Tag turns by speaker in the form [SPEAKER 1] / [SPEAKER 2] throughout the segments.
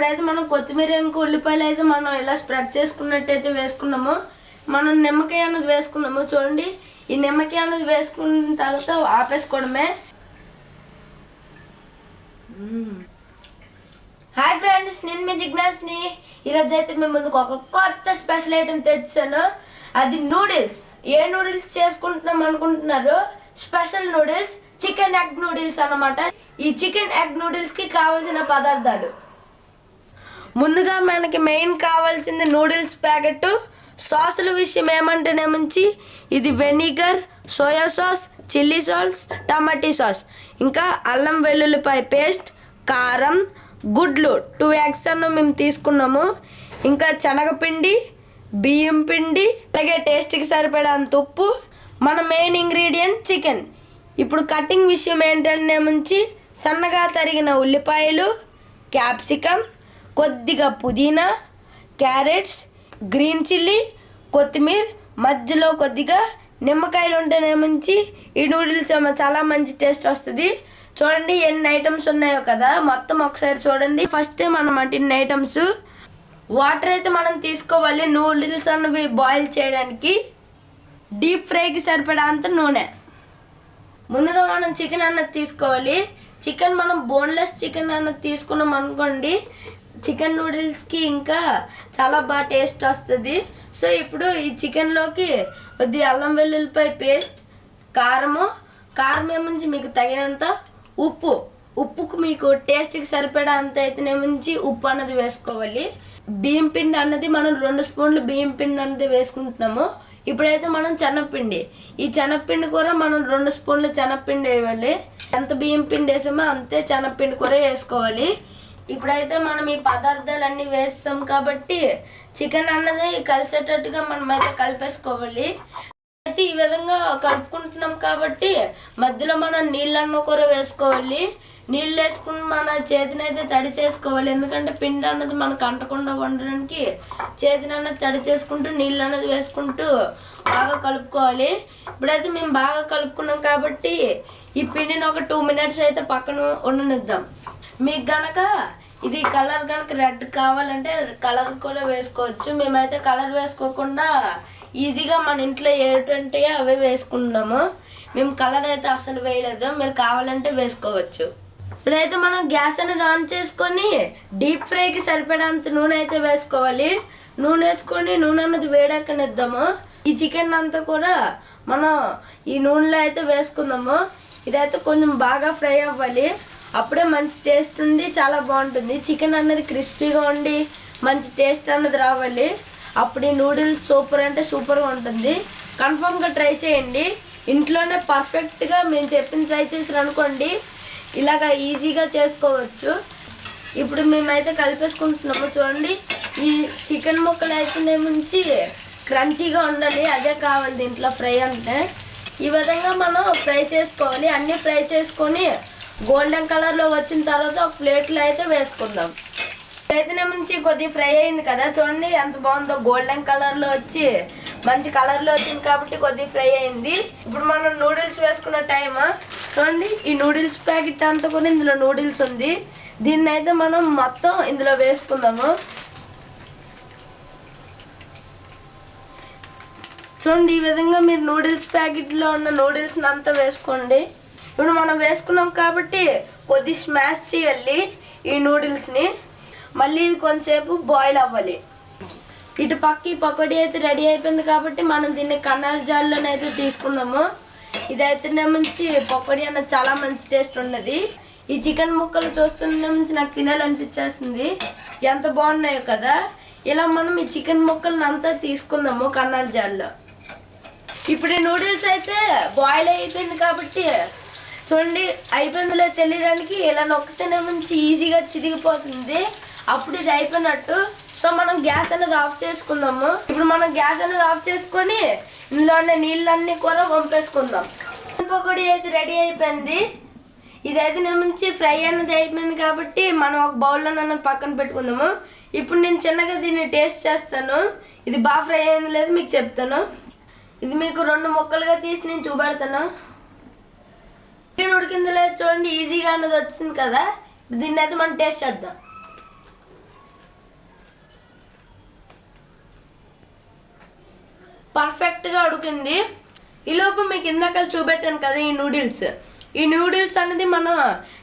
[SPEAKER 1] ఇప్పుడైతే మనం కొత్తిమీర ఇంకా ఉల్లిపాయలు అయితే మనం ఇలా స్ప్రెడ్ చేసుకున్నట్టయితే వేసుకున్నాము మనం నిమ్మకాయ అన్నది వేసుకున్నాము చూడండి. ఈ నిమ్మకాయ అన్నది వేసుకున్న తర్వాత ఆపేసుకోవడమే. హాయ్ ఫ్రెండ్స్ నేను మీ జిజ్ఞాస్ని. ఈరోజు అయితే మేము ముందుకు ఒక కొత్త స్పెషల్ ఐటెం తెచ్చాను. అది నూడిల్స్. ఏ నూడిల్స్ చేసుకుంటున్నాం అనుకుంటున్నారు special noodles chicken egg noodles అనమాట ఈ చికెన్ ఎగ్ నూడిల్స్కి కావాల్సిన పదార్థాలు. ముందుగా మనకి మెయిన్ కావాల్సింది నూడిల్స్ ప్యాకెట్. సాసుల విషయం ఏమంటేనే మంచి? ఇది vinegar soya sauce chilli sauce tomato sauce ఇంకా అల్లం వెల్లుల్లిపాయ పేస్ట్ కారం గుడ్లు టూ యాక్సన్ మేము తీసుకున్నాము. ఇంకా శనగపిండి బియ్యం పిండి అలాగే టేస్ట్కి సరిపడేంత ఉప్పు. మన మెయిన్ ఇంగ్రీడియంట్ చికెన్ ఇప్పుడు కటింగ్ విషయం ఏంటంటే మంచి? సన్నగా తరిగిన ఉల్లిపాయలు క్యాప్సికమ్ కొద్దిగా పుదీనా క్యారెట్స్ గ్రీన్ చిల్లీ కొత్తిమీర మధ్యలో కొద్దిగా నిమ్మకాయలు ఉంటేనే మంచి ఈ నూడిల్స్ ఏమో చాలా మంచి టేస్ట్ వస్తుంది. చూడండి ఎన్ని ఐటమ్స్ ఉన్నాయో కదా మొత్తం ఒకసారి చూడండి. ఫస్ట్ మనం ఇన్ని ఐటమ్స్. వాటర్ అయితే మనం తీసుకోవాలి నూడిల్స్ అన్నవి బాయిల్ చేయడానికి. డీప్ ఫ్రైకి సరిపడేంత నూనె. ముందుగా మనం చికెన్ అన్నది తీసుకోవాలి. చికెన్ మనం బోన్లెస్ చికెన్ అన్నది తీసుకున్నాం అనుకోండి చికెన్ నూడిల్స్కి ఇంకా చాలా బాగా టేస్ట్ వస్తుంది. సో ఇప్పుడు ఈ చికెన్లోకి కొద్ది అల్లం వెల్లుల్లిపాయ పేస్ట్ కారము. కారం ఏముంచి మీకు తగినంత? ఉప్పు. ఉప్పుకు మీకు టేస్ట్కి సరిపడా అంత అయితేనేమించి ఉప్పు అన్నది వేసుకోవాలి. బియ్యం పిండి అన్నది మనం రెండు స్పూన్లు బియ్యం పిండి అన్నది వేసుకుంటున్నాము. ఇప్పుడైతే మనం శనగపిండి ఈ శనగపిండి కూర మనం రెండు స్పూన్లు శనగపిండి వేయాలి. ఎంత బియ్యం పిండి వేసామో అంతే శనగపిండి కూర వేసుకోవాలి. ఇప్పుడైతే మనం ఈ పదార్థాలన్నీ వేస్తాం కాబట్టి చికెన్ అన్నది కలిసేటట్టుగా మనం అయితే కలిపేసుకోవాలి. అయితే ఈ విధంగా కలుపుకుంటున్నాం కాబట్టి మధ్యలో మనం నీళ్ళన్న కూర వేసుకోవాలి. నీళ్ళు వేసుకుని మన చేతిని అయితే తడి చేసుకోవాలి. ఎందుకంటే పిండి అన్నది మనకు అంటకుండా వండడానికి చేతిని అన్నది తడి చేసుకుంటూ నీళ్ళు అన్నది వేసుకుంటూ బాగా కలుపుకోవాలి. ఇప్పుడైతే మేము బాగా కలుపుకున్నాం కాబట్టి ఈ పిండిని ఒక టూ మినిట్స్ అయితే పక్కన ఉండనిద్దాం. మీకు గనక ఇది కలర్ కనుక రెడ్ కావాలంటే కలర్ కూడా వేసుకోవచ్చు. మేమైతే కలర్ వేసుకోకుండా ఈజీగా మన ఇంట్లో ఏటంటే అవే వేసుకుంటాము. మేము కలర్ అయితే అసలు వేయలేదు. మీరు కావాలంటే వేసుకోవచ్చు. ఇప్పుడైతే మనం గ్యాస్ అనేది ఆన్ చేసుకొని డీప్ ఫ్రైకి సరిపడేంత నూనె అయితే వేసుకోవాలి. నూనె వేసుకొని నూనె అన్నది వేడెక్కనిద్దాము. ఈ చికెన్ అంతా కూడా మనం ఈ నూనెలో అయితే వేసుకుందాము. ఇదైతే కొంచెం బాగా ఫ్రై అవ్వాలి. అప్పుడే మంచి టేస్ట్ ఉండి చాలా బాగుంటుంది. చికెన్ అన్నది క్రిస్పీగా ఉండి మంచి టేస్ట్ అన్నది రావాలి. అప్పుడు ఈ నూడిల్స్ సూపర్ అంటే సూపర్గా ఉంటుంది. కన్ఫామ్గా ట్రై చేయండి. ఇంట్లోనే పర్ఫెక్ట్గా మేము చెప్పిన ట్రై చేసారు అనుకోండి ఇలాగ ఈజీగా చేసుకోవచ్చు. ఇప్పుడు మేమైతే కలిపేసుకుంటున్నాము చూడండి. ఈ చికెన్ ముక్కలు అయితే నుంచి క్రంచీగా ఉండాలి అదే కావాలి దీంట్లో ఫ్రై అంటే. ఈ విధంగా మనం ఫ్రై చేసుకోవాలి అన్నీ ఫ్రై చేసుకొని గోల్డెన్ కలర్లో వచ్చిన తర్వాత ఒక ప్లేట్లో అయితే వేసుకుందాం. అయితే నుంచి కొద్దిగా ఫ్రై అయింది కదా చూడండి ఎంత బాగుందో గోల్డెన్ కలర్లో వచ్చి మంచి కలర్లో వచ్చింది కాబట్టి కొద్దిగా ఫ్రై అయింది. ఇప్పుడు మనం నూడిల్స్ వేసుకున్న టైమ్ చూడండి ఈ నూడిల్స్ ప్యాకెట్ అంతా కూడా ఇందులో నూడిల్స్ ఉంది. దీన్ని అయితే మనం మొత్తం ఇందులో వేసుకుందాము. చూడండి ఈ విధంగా మీరు నూడిల్స్ ప్యాకెట్లో ఉన్న నూడిల్స్ని అంతా వేసుకోండి. ఇప్పుడు మనం వేసుకున్నాం కాబట్టి కొద్ది స్మాష్ చేయాలి ఈ నూడిల్స్ని మళ్ళీ ఇది కొంతసేపు బాయిల్ అవ్వాలి. ఇటు పక్క ఈ పకోడీ అయితే రెడీ అయిపోయింది కాబట్టి మనం దీన్ని కన్నాల జాల్లోనైతే తీసుకుందాము. ఇదైతే మంచి పకోడీ అన్న చాలా మంచి టేస్ట్ ఉన్నది. ఈ చికెన్ ముక్కలు చూస్తున్న నుంచి నాకు తినాలనిపించేస్తుంది ఎంత బాగున్నాయో కదా. ఇలా మనం ఈ చికెన్ ముక్కలను అంతా తీసుకుందాము కన్నాల జాల్లో ఇప్పుడు ఈ నూడిల్స్ అయితే బాయిల్ అయిపోయింది కాబట్టి చూడండి అయిపోయిందిలే తెలియడానికి. ఇలా నొక్కితేనే మంచి ఈజీగా చిరిగిపోతుంది అప్పుడు ఇది అయిపోయినట్టు. సో మనం గ్యాస్ అనేది ఆఫ్ చేసుకుందాము. ఇప్పుడు మనం గ్యాస్ అనేది ఆఫ్ చేసుకొని ఇందులో ఉన్న నీళ్ళన్నీ కూడా వంపేసుకుందాం. పకోడీ అయితే రెడీ అయిపోయింది. ఇదైతే నేను మంచి ఫ్రై అనేది అయిపోయింది కాబట్టి మనం ఒక బౌల్లో అన్నది పక్కన పెట్టుకుందాము. ఇప్పుడు నేను చిన్నగా దీన్ని టేస్ట్ చేస్తాను. ఇది బాగా ఫ్రై అయింది లేదు మీకు చెప్తాను. ఇది మీకు రెండు ముక్కలుగా తీసి నేను చూపెడతాను. చికెన్ ఉడికింది లేదు చూడండి ఈజీగా అన్నది వచ్చింది కదా. దీన్ని అయితే మనం టేస్ట్ చేద్దాం. పర్ఫెక్ట్గా ఉడికింది. ఈలోపు మీకు ఇందాక చూపెట్టాను కదా ఈ నూడిల్స్ ఈ నూడిల్స్ అనేది మనం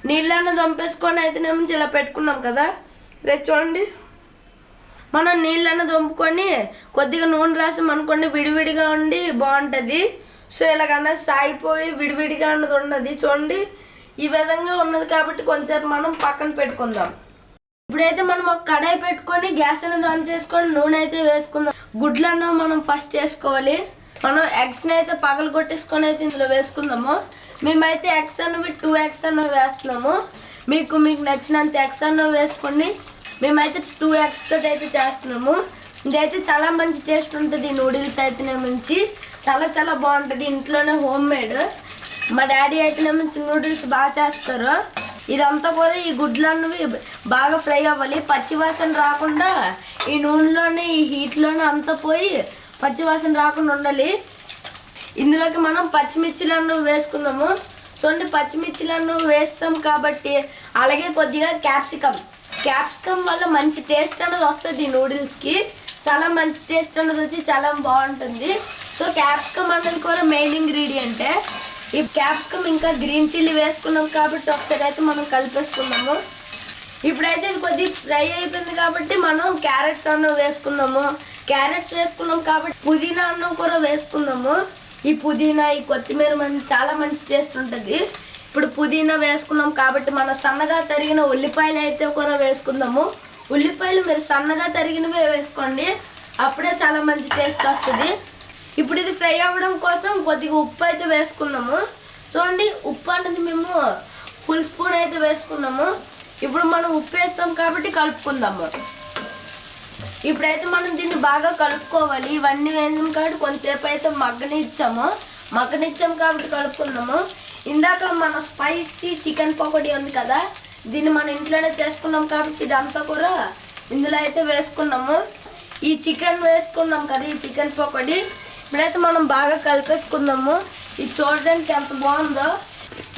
[SPEAKER 1] నీళ్ళని దంపేసుకొని అయితే నేను ఇలా పెట్టుకున్నాం కదా. రేపు చూడండి. మనం నీళ్ళన్న దంపుకొని కొద్దిగా నూనె రాసి అనుకోండి విడివిడిగా ఉండి బాగుంటుంది. సో ఇలాగన్నా సాగిపోయి విడివిడిగా అన్నది ఉన్నది చూడండి ఈ విధంగా ఉన్నది కాబట్టి కొంచెంసేపు మనం పక్కన పెట్టుకుందాం. ఇప్పుడైతే మనం ఒక కడాయి పెట్టుకొని గ్యాస్ అనేది ఆన్ చేసుకొని నూనె అయితే వేసుకుందాం. గుడ్లను మనం ఫస్ట్ చేసుకోవాలి. మనం ఎగ్స్ని అయితే పగలు కొట్టేసుకొని అయితే ఇందులో వేసుకుందాము. మేమైతే ఎగ్స్ అన్నవి టూ ఎగ్స్ అనేవి వేస్తున్నాము. మీకు మీకు నచ్చినంత ఎగ్స్ అన్నవి వేసుకోండి మేమైతే టూ ఎగ్స్ తోటి అయితే చేస్తున్నాము. ఇదైతే చాలా మంచి టేస్ట్ ఉంటుంది నూడిల్స్ అయితే మంచి చాలా చాలా బాగుంటుంది. ఇంట్లోనే హోమ్ మేడ్ మా డాడీ అయితేనేమో నూడిల్స్ బాగా చేస్తారు. ఇదంతా కూడా ఈ గుడ్లు అన్నవి బాగా ఫ్రై అవ్వాలి. పచ్చివాసన రాకుండా ఈ నూనెలోనే ఈ హీట్లోనే అంతా పోయి పచ్చివాసన రాకుండా ఉండాలి. ఇందులోకి మనం పచ్చిమిర్చిలను వేసుకున్నాము చూడండి పచ్చిమిర్చిలను వేస్తాం కాబట్టి అలాగే కొద్దిగా క్యాప్సికమ్ క్యాప్సికమ్ వల్ల మంచి టేస్ట్ అనేది వస్తుంది ఈ నూడిల్స్కి చాలా మంచి టేస్ట్ అనేది వచ్చి చాలా బాగుంటుంది. సో క్యాప్సికమ్ అనేది కూడా మెయిన్ ఇంగ్రీడియంటే ఈ క్యాప్సికమ్ ఇంకా గ్రీన్ చిల్లీ వేసుకున్నాం కాబట్టి ఒకసారి అయితే మనం కలిపేసుకున్నాము ఇప్పుడైతే ఇది కొద్దిగా ఫ్రై అయిపోయింది కాబట్టి మనం క్యారెట్స్ అన్నం వేసుకుందాము. క్యారెట్స్ వేసుకున్నాం కాబట్టి పుదీనా అన్నం కూడా వేసుకుందాము. ఈ పుదీనా ఈ కొత్తిమీర మంచి చాలా మంచి టేస్ట్ ఉంటుంది. ఇప్పుడు పుదీనా వేసుకున్నాం కాబట్టి మన సన్నగా తరిగిన ఉల్లిపాయలు అయితే కూడా వేసుకుందాము. ఉల్లిపాయలు మీరు సన్నగా తరిగినవే వేసుకోండి. అప్పుడే చాలా మంచి టేస్ట్ వస్తుంది. ఇప్పుడు ఇది ఫ్రై అవ్వడం కోసం కొద్దిగా ఉప్పు అయితే వేసుకున్నాము. చూడండి ఉప్పు అనేది మేము ఫుల్ స్పూన్ అయితే వేసుకున్నాము. ఇప్పుడు మనం ఉప్పు వేస్తాం కాబట్టి కలుపుకుందాము. ఇప్పుడైతే మనం దీన్ని బాగా కలుపుకోవాలి. ఇవన్నీ వేసాం కాబట్టి కొంతసేపు అయితే మగ్గనిచ్చాము. మగ్గనిచ్చాం కాబట్టి కలుపుకుందాము. ఇందాక మన స్పైసీ చికెన్ పకోడీ ఉంది కదా దీన్ని మన ఇంట్లోనే చేసుకున్నాం కాబట్టి ఇదంతా కూడా ఇందులో అయితే వేసుకున్నాము. ఈ చికెన్ వేసుకున్నాం కదా ఈ చికెన్ పకోడీ. ఇప్పుడైతే మనం బాగా కలిపేసుకుందాము. ఇది చూడడానికి ఎంత బాగుందో.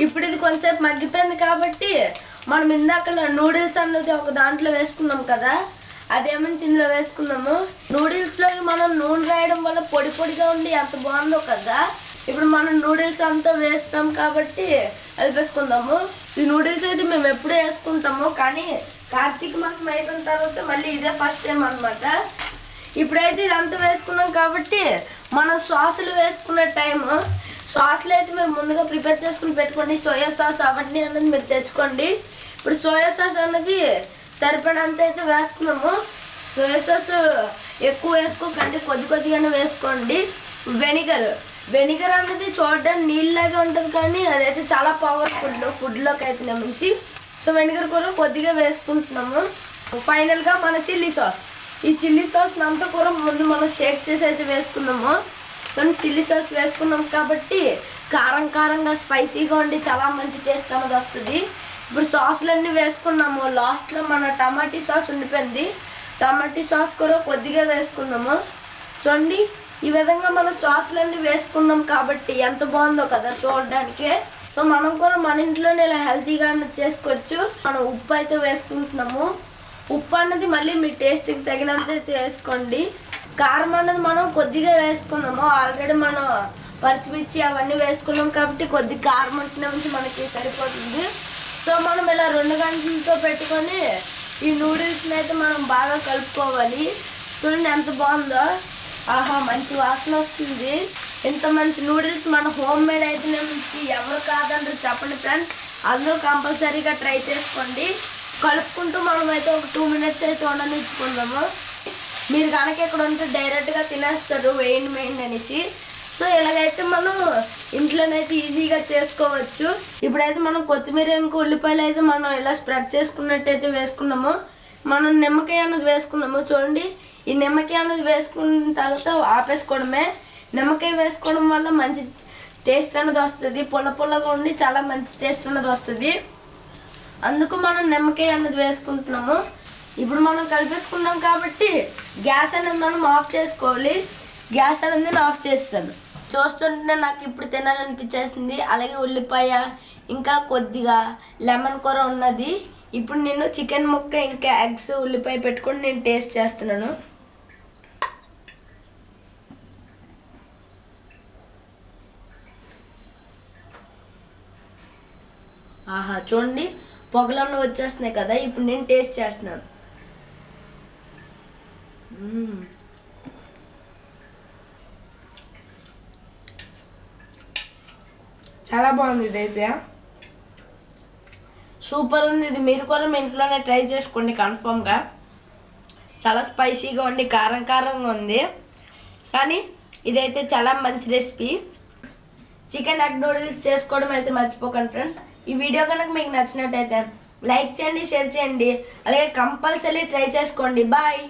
[SPEAKER 1] ఇప్పుడు ఇది కొంచెంసేపు మగ్గిపోయింది కాబట్టి మనం ఇందాక నూడిల్స్ అన్నది ఒక దాంట్లో వేసుకున్నాం కదా అదేమని ఇందులో వేసుకుందాము. నూడిల్స్లోకి మనం నూనె రాయడం వల్ల పొడి పొడిగా ఉండి ఎంత బాగుందో కదా. ఇప్పుడు మనం నూడిల్స్ అంతా వేస్తాం కాబట్టి కలిపేసుకుందాము. ఈ నూడిల్స్ అయితే మేము ఎప్పుడూ వేసుకుంటాము కానీ కార్తీక మాసం అయిపోయిన తర్వాత మళ్ళీ ఇదే ఫస్ట్ టైం అనమాట ఇప్పుడైతే ఇదంతా వేసుకున్నాం కాబట్టి మనం సాసులు వేసుకున్న టైం సాసులు అయితే మీరు ముందుగా ప్రిపేర్ చేసుకుని పెట్టుకోండి. సోయా సాస్ అవన్నీ అనేది మీరు తెచ్చుకోండి. ఇప్పుడు సోయా సాస్ అన్నది సరిపడంత అయితే వేస్తున్నాము. సోయా సాస్ ఎక్కువ వేసుకోకండి. కొద్ది కొద్దిగానే వేసుకోండి. వెనిగర్ వెనిగర్ అనేది చూడడానికి నీళ్ళలాగా ఉంటుంది కానీ అదైతే చాలా పవర్ఫుల్ ఫుడ్లోకి అయితే మంచి సో వెనిగర్ కూర కొద్దిగా వేసుకుంటున్నాము. ఫైనల్గా మన చిల్లీ సాస్ ఈ చిల్లీ సాస్ అంతా కూడా ముందు మనం షేక్ చేసి అయితే వేసుకున్నాము. మనం చిల్లీ సాస్ వేసుకున్నాం కాబట్టి కారం కారంగా స్పైసీగా ఉండి చాలా మంచి టేస్ట్ అనేది వస్తుంది. ఇప్పుడు సాస్లన్నీ వేసుకున్నాము. లాస్ట్లో మన టమాటీ సాస్ ఉండిపోయింది. టమాటీ సాస్ కూడా కొద్దిగా వేసుకున్నాము. చూడండి ఈ విధంగా మనం సాస్లన్నీ వేసుకున్నాం కాబట్టి ఎంత బాగుందో కదా చూడడానికి. సో మనం కూడా మన ఇంట్లోనే ఇలా హెల్తీగా చేసుకోవచ్చు. మనం ఉప్పు అయితే వేసుకుంటున్నాము. ఉప్పు అన్నది మళ్ళీ మీ టేస్ట్కి తగినంత అయితే వేసుకోండి. కారం అన్నది మనం కొద్దిగా వేసుకున్నాము. ఆల్రెడీ మనం పచ్చిమిర్చి అవన్నీ వేసుకున్నాం కాబట్టి కొద్ది కారం అంటున్న నుంచి మనకి సరిపోతుంది. సో మనం ఇలా రెండు గంటలతో పెట్టుకొని ఈ నూడిల్స్ని అయితే మనం బాగా కలుపుకోవాలి. చూడండి ఎంత బాగుందో. ఆహా మంచి వాసన వస్తుంది. ఇంత మంచి నూడిల్స్ మన హోమ్ మేడ్ అయితే ఎవరు కాదంటారు చెప్పండి ఫ్రెండ్స్ అందరూ కంపల్సరీగా ట్రై చేసుకోండి. కలుపుకుంటూ మనం అయితే ఒక టూ మినిట్స్ అయితే ఉండనిచ్చుకుందాము మీరు కనుక ఇక్కడ ఉంటే డైరెక్ట్గా తినేస్తారు వేయండి వేయండి అనేసి. సో ఇలాగైతే మనం ఇంట్లోనైతే ఈజీగా చేసుకోవచ్చు ఇప్పుడైతే మనం కొత్తిమీర ఇంకా ఉల్లిపాయలు అయితే మనం ఇలా స్ప్రెడ్ చేసుకున్నట్టయితే వేసుకున్నాము మనం నిమ్మకాయ అన్నది వేసుకున్నాము చూడండి. ఈ నిమ్మకాయ అన్నది వేసుకున్న తర్వాత ఆపేసుకోవడమే. నిమ్మకాయ వేసుకోవడం వల్ల మంచి టేస్ట్ అన్నది వస్తుంది. పుల్ల పుల్లగా ఉండి చాలా మంచి టేస్ట్ అన్నది వస్తుంది. అందుకు మనం నిమ్మకాయ అన్నది వేసుకుంటున్నాము. ఇప్పుడు మనం కలిపేసుకున్నాం కాబట్టి గ్యాస్ అనేది మనం ఆఫ్ చేసుకోవాలి. గ్యాస్ అనేది నేను ఆఫ్ చేస్తాను. చూస్తుంటే నాకు ఇప్పుడు తినాలనిపించేసింది. అలాగే ఉల్లిపాయ ఇంకా కొద్దిగా లెమన్ కూర ఉన్నది. ఇప్పుడు నేను చికెన్ ముక్క ఇంకా ఎగ్స్ ఉల్లిపాయ పెట్టుకొని నేను టేస్ట్ చేస్తున్నాను. ఆహా చూడండి. పొగలన్నీ వచ్చేస్తున్నాయి కదా ఇప్పుడు నేను టేస్ట్ చేస్తున్నాను.
[SPEAKER 2] చాలా బాగుంది ఇదైతే
[SPEAKER 1] సూపర్ ఉంది. ఇది మీరు కూడా మీ ఇంట్లోనే ట్రై చేసుకోండి కన్ఫామ్గా చాలా స్పైసీగా ఉంది కారం కారంగా ఉంది. కానీ ఇదైతే చాలా మంచి రెసిపీ చికెన్ ఎగ్ నూడిల్స్ చేసుకోవడం అయితే మర్చిపోకండి ఫ్రెండ్స్ ఈ వీడియో కనుక మీకు నచ్చినట్టయితే లైక్ చేయండి షేర్ చేయండి అలాగే కంపల్సరీ ట్రై చేసుకోండి. బాయ్.